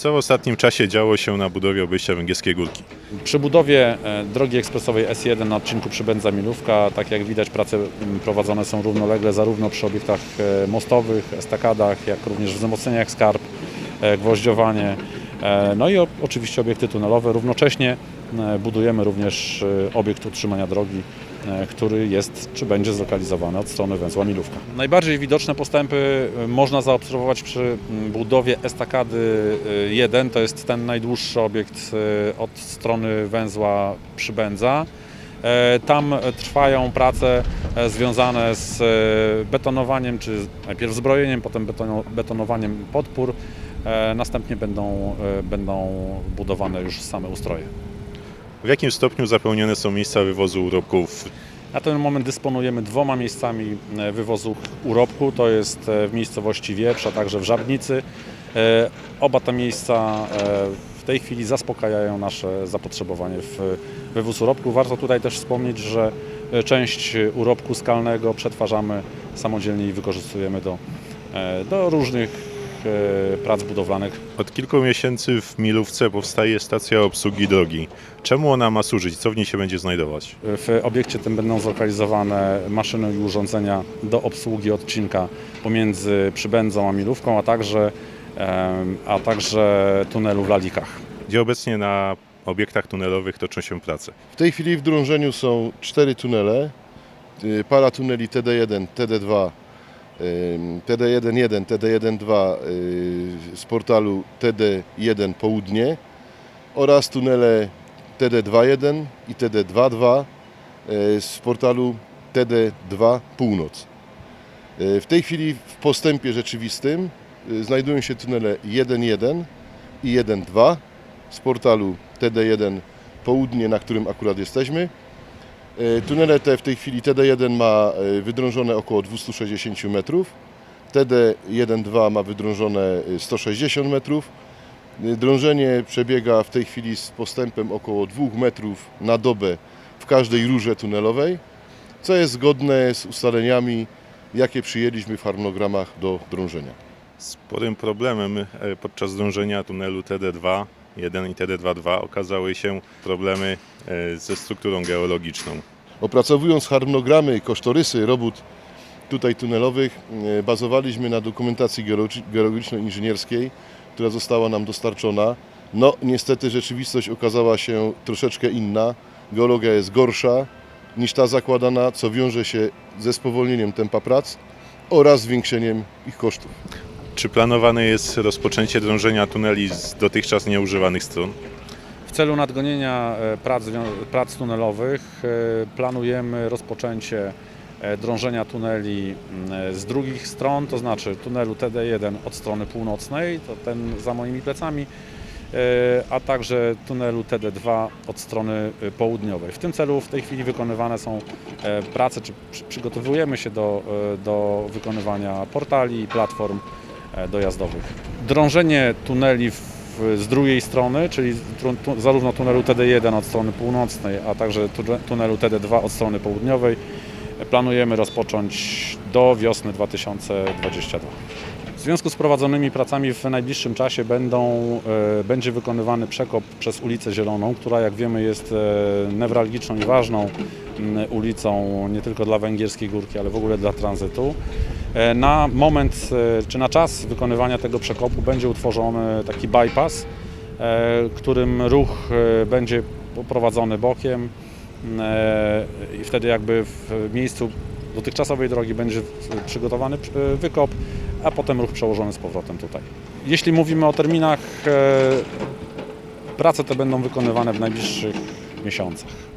Co w ostatnim czasie działo się na budowie obejścia Węgierskiej Górki? Przy budowie e, drogi ekspresowej S1 na odcinku Przybędza-Milówka, tak jak widać, prace m, prowadzone są równolegle zarówno przy obiektach e, mostowych, estakadach, jak również wzmocnieniach skarb, e, gwoździowanie, no i oczywiście obiekty tunelowe. Równocześnie budujemy również obiekt utrzymania drogi, który jest czy będzie zlokalizowany od strony węzła Milówka. Najbardziej widoczne postępy e, można zaobserwować przy budowie estakady e, 1, to jest ten najdłuższy obiekt e, od strony węzła Przybędza. E, Tam trwają prace e, związane z e, betonowaniem, czy najpierw zbrojeniem, potem betono- betonowaniem podpór. E, Następnie będą, e, będą budowane już same ustroje. W jakim stopniu zapełnione są miejsca wywozu urobków? Na ten moment dysponujemy dwoma miejscami e, wywozu urobku. To jest e, w miejscowości Wieprz, a także w Żabnicy. E, Oba te miejsca w tej chwili zaspokajają nasze zapotrzebowanie w wywóz urobku. Warto tutaj też wspomnieć, że część urobku skalnego przetwarzamy samodzielnie i wykorzystujemy do, do różnych prac budowlanych Od kilku miesięcy w Milówce powstaje stacja obsługi drogi. Czemu ona ma służyć? Co w niej się będzie znajdować? W obiekcie tym będą zlokalizowane maszyny i urządzenia do obsługi odcinka pomiędzy Przybędzą a Milówką, a także, a także tunelu w Lalikach. Gdzie obecnie na obiektach tunelowych toczą się prace? W tej chwili w drążeniu są cztery tunele. y, Para tuneli TD1, TD2, ym, TD1-1, TD1-2 y, z portalu TD1 Południe oraz tunele TD2-1 i TD2-2 y, z portalu TD2 Północ. Y, W tej chwili w postępie rzeczywistym znajdują się tunele 1.1 i 1.2 z portalu TD1 Południe, na którym akurat jesteśmy. Y, Tunele te w tej chwili TD1 ma y, wydrążone około 260 metrów, TD1.2 ma wydrążone y, 160 metrów. Y, Drążenie przebiega w tej chwili z postępem około 2 metrów na dobę w każdej rurze tunelowej, co jest zgodne z ustaleniami, jakie przyjęliśmy w harmonogramach do drążenia. Sporym problemem e, podczas dążenia tunelu TD2 1 i TD22 okazały się problemy e, ze strukturą geologiczną. Opracowując harmonogramy kosztorysy robót tutaj tunelowych, e, bazowaliśmy na dokumentacji geologi- geologiczno-inżynierskiej, która została nam dostarczona. No, niestety rzeczywistość okazała się troszeczkę inna. Geologia jest gorsza niż ta zakładana, co wiąże się ze spowolnieniem tempa prac oraz zwiększeniem ich kosztów. Czy planowane jest rozpoczęcie drążenia tuneli z dotychczas nieużywanych stron? W celu nadgonienia e, prac, prac tunelowych e, planujemy rozpoczęcie e, drążenia tuneli m, e, z drugich stron, to znaczy tunelu TD1 od strony północnej, to ten za moimi plecami, a także tunelu TD2 od strony południowej. W tym celu w tej chwili wykonywane są prace, czy przy- przygotowujemy się do, do wykonywania portali i platform dojazdowych. Drążenie tuneli z drugiej strony, czyli zarówno tunelu TD1 od strony północnej, a także tu, tunelu TD2 od strony południowej e, planujemy rozpocząć do wiosny 2022. W związku z prowadzonymi pracami w najbliższym czasie będą, e, będzie wykonywany przekop przez ulicę Zieloną, która jak wiemy jest e, newralgiczną i ważną ulicą nie tylko dla Węgierskiej Górki, ale w ogóle dla tranzytu. E, Na moment e, czy na czas wykonywania tego przekopu będzie utworzony taki bypass, e, którym ruch będzie poprowadzony bokiem i wtedy jakby w miejscu dotychczasowej drogi będzie przygotowany wykop, a potem ruch przełożony z powrotem tutaj. Jeśli mówimy o terminach, prace te będą wykonywane w najbliższych miesiącach.